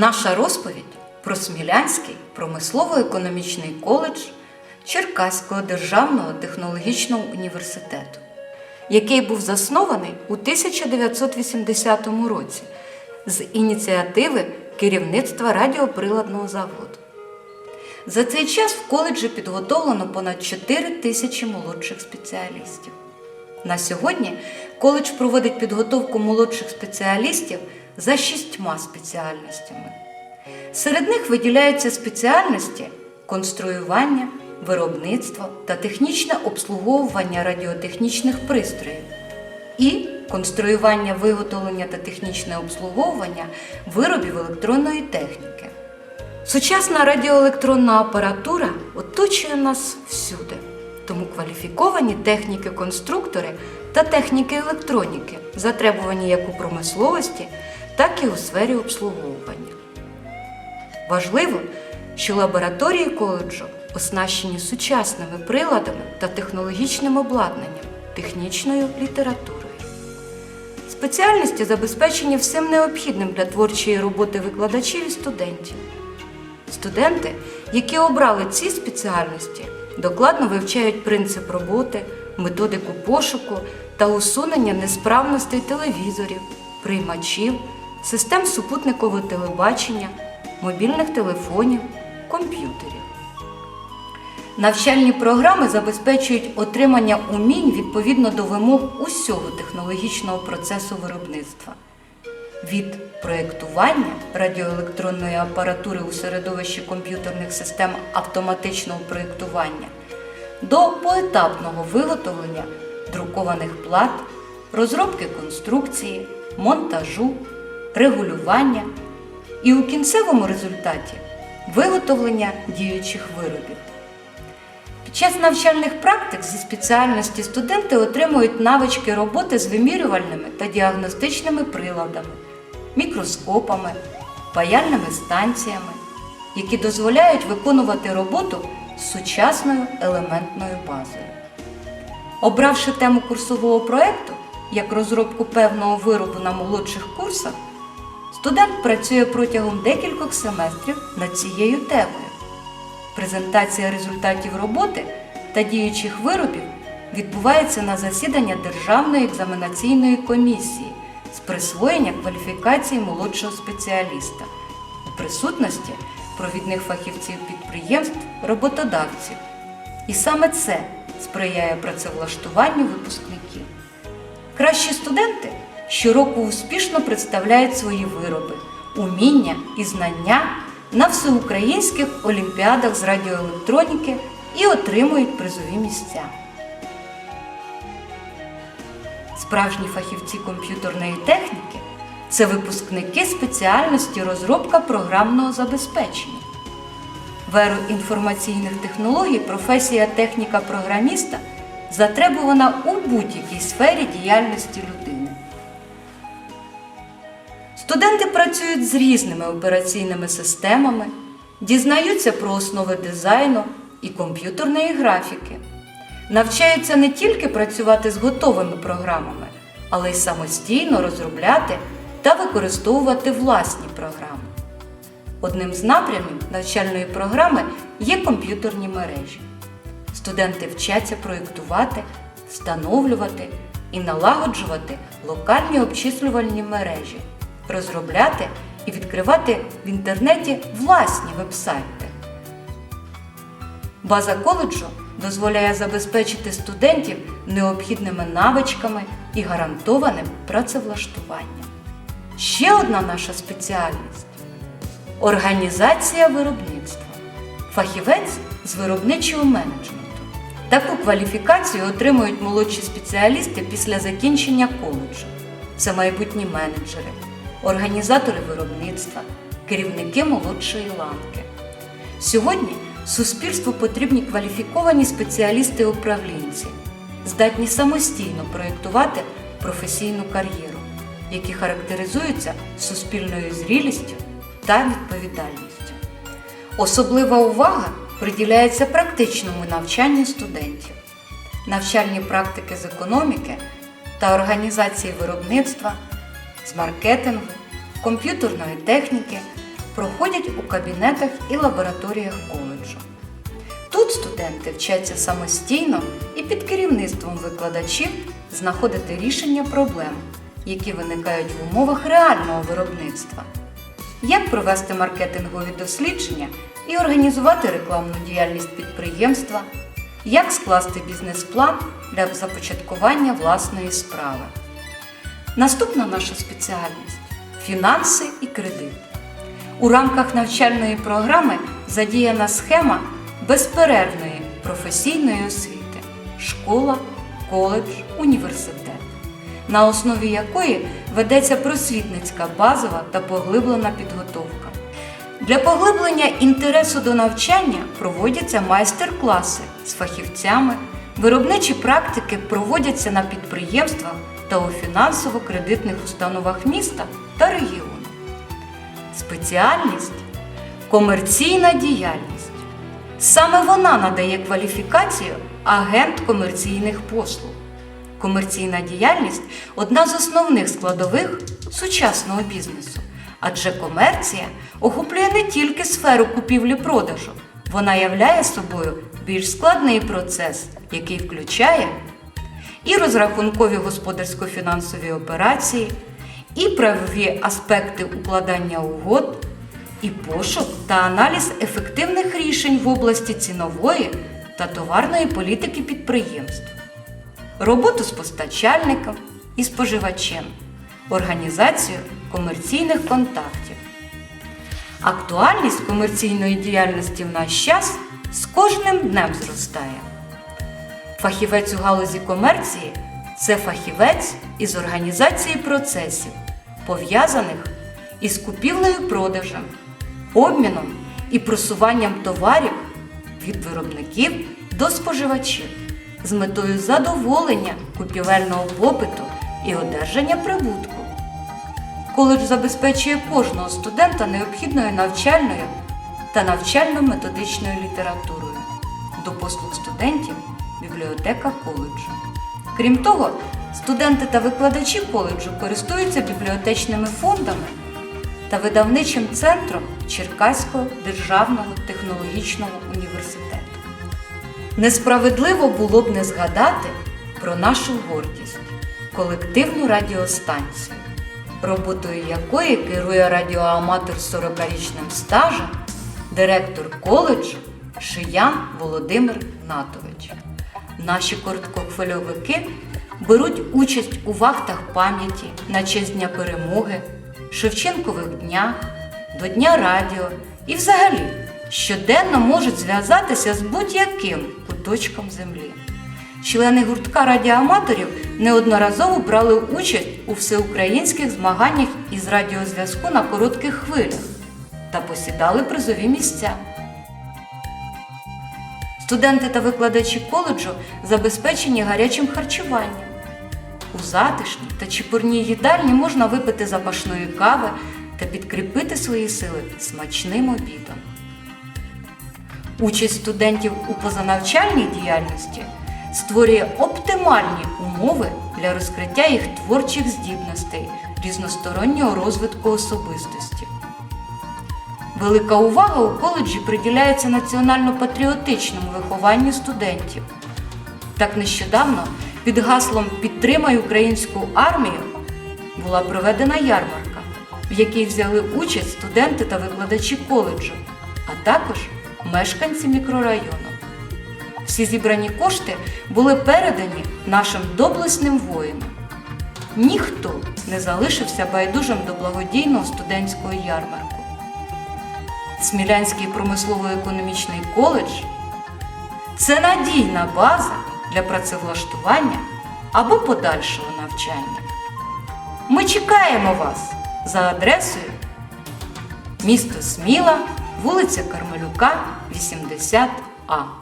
Наша розповідь про Смілянський промислово-економічний коледж Черкаського державного технологічного університету, який був заснований у 1980 році з ініціативи керівництва радіоприладного заводу. За цей час в коледжі підготовлено понад 4 тисячі молодших спеціалістів. На сьогодні коледж проводить підготовку молодших спеціалістів за шістьма спеціальностями. Серед них виділяються спеціальності конструювання, виробництво та технічне обслуговування радіотехнічних пристроїв і конструювання виготовлення та технічне обслуговування виробів електронної техніки. Сучасна радіоелектронна апаратура оточує нас всюди, тому кваліфіковані техніки-конструктори та техніки електроніки затребувані як у промисловості, так і у сфері обслуговування. Важливо, що лабораторії коледжу оснащені сучасними приладами та технологічним обладнанням, технічною літературою. Спеціальності забезпечені всім необхідним для творчої роботи викладачів і студентів. Студенти, які обрали ці спеціальності, докладно вивчають принцип роботи, методику пошуку та усунення несправностей телевізорів, приймачів, систем супутникового телебачення, мобільних телефонів, комп'ютерів. Навчальні програми забезпечують отримання умінь відповідно до вимог усього технологічного процесу виробництва від проєктування радіоелектронної апаратури у середовищі комп'ютерних систем автоматичного проєктування до поетапного виготовлення друкованих плат, розробки конструкції, монтажу, регулювання і у кінцевому результаті виготовлення діючих виробів. Під час навчальних практик зі спеціальності студенти отримують навички роботи з вимірювальними та діагностичними приладами, мікроскопами, паяльними станціями, які дозволяють виконувати роботу з сучасною елементною базою. Обравши тему курсового проєкту як розробку певного виробу на молодших курсах, студент працює протягом декількох семестрів над цією темою. Презентація результатів роботи та діючих виробів відбувається на засідання Державної екзаменаційної комісії з присвоєння кваліфікації молодшого спеціаліста у присутності провідних фахівців підприємств, роботодавців. І саме це сприяє працевлаштуванню випускників. Кращі студенти щороку успішно представляють свої вироби, уміння і знання на всеукраїнських олімпіадах з радіоелектроніки і отримують призові місця. Справжні фахівці комп'ютерної техніки це випускники спеціальності розробка програмного забезпечення. В еру інформаційних технологій професія техніка-програміста затребувана у будь-якій сфері діяльності людини. Студенти працюють з різними операційними системами, дізнаються про основи дизайну і комп'ютерної графіки, навчаються не тільки працювати з готовими програмами, але й самостійно розробляти та використовувати власні програми. Одним з напрямів навчальної програми є комп'ютерні мережі. Студенти вчаться проєктувати, встановлювати і налагоджувати локальні обчислювальні мережі, розробляти і відкривати в інтернеті власні вебсайти. База коледжу дозволяє забезпечити студентів необхідними навичками і гарантованим працевлаштуванням. Ще одна наша спеціальність організація виробництва, фахівець з виробничого менеджменту. Таку кваліфікацію отримують молодші спеціалісти після закінчення коледжу. Це майбутні менеджери, організатори виробництва, керівники молодшої ланки. Сьогодні суспільству потрібні кваліфіковані спеціалісти-управлінці, здатні самостійно проєктувати професійну кар'єру, які характеризуються суспільною зрілістю та відповідальністю. Особлива увага приділяється практичному навчанню студентів. Навчальні практики з економіки та організації виробництва, з маркетингу, комп'ютерної техніки проходять у кабінетах і лабораторіях коледжу. Тут студенти вчаться самостійно і під керівництвом викладачів знаходити рішення проблем, які виникають в умовах реального виробництва. Як провести маркетингові дослідження і організувати рекламну діяльність підприємства, як скласти бізнес-план для започаткування власної справи. Наступна наша спеціальність фінанси і кредит. У рамках навчальної програми задіяна схема безперервної професійної освіти школа, коледж, університет, на основі якої ведеться просвітницька базова та поглиблена підготовка. Для поглиблення інтересу до навчання проводяться майстер-класи з фахівцями, виробничі практики проводяться на підприємствах та у фінансово-кредитних установах міста та регіону. Спеціальність комерційна діяльність. Саме вона надає кваліфікацію агент комерційних послуг. Комерційна діяльність одна з основних складових сучасного бізнесу, адже комерція охоплює не тільки сферу купівлі-продажу, вона являє собою більш складний процес, який включає і розрахункові господарсько-фінансові операції, і правові аспекти укладання угод, і пошук та аналіз ефективних рішень в області цінової та товарної політики підприємств, роботу з постачальником і споживачем, організацію комерційних контактів. Актуальність комерційної діяльності в наш час з кожним днем зростає. Фахівець у галузі комерції це фахівець із організації процесів, пов'язаних із купівлею продажем, обміном і просуванням товарів від виробників до споживачів з метою задоволення купівельного попиту і одержання прибутку. Коледж забезпечує кожного студента необхідною навчальною та навчально-методичною літературою. До послуг студентів бібліотека коледжу. Крім того, студенти та викладачі коледжу користуються бібліотечними фондами та видавничим центром Черкаського державного технологічного університету. Несправедливо було б не згадати про нашу гордість колективну радіостанцію, роботою якої керує радіоаматор з 40-річним стажем, директор коледжу Шиян Володимир Натович. Наші короткохвильовики беруть участь у вахтах пам'яті на честь Дня перемоги, Шевченкових днях, до Дня радіо і взагалі щоденно можуть зв'язатися з будь-яким куточком землі. Члени гуртка радіоаматорів неодноразово брали участь у всеукраїнських змаганнях із радіозв'язку на коротких хвилях та посідали призові місця. Студенти та викладачі коледжу забезпечені гарячим харчуванням. У затишній та чепурній їдальні можна випити запашної кави та підкріпити свої сили смачним обідом. Участь студентів у позанавчальній діяльності створює оптимальні умови для розкриття їх творчих здібностей, різностороннього розвитку особистості. Велика увага у коледжі приділяється національно-патріотичному вихованню студентів. Так нещодавно під гаслом Підтримай українську армію була проведена ярмарка, в якій взяли участь студенти та викладачі коледжу, а також мешканці мікрорайону. Всі зібрані кошти були передані нашим доблесним воїнам. Ніхто не залишився байдужим до благодійного студентського ярмарку. Смілянський промислово-економічний коледж це надійна база для працевлаштування або подальшого навчання. Ми чекаємо вас за адресою місто Сміла, вулиця Кармелюка, 80А.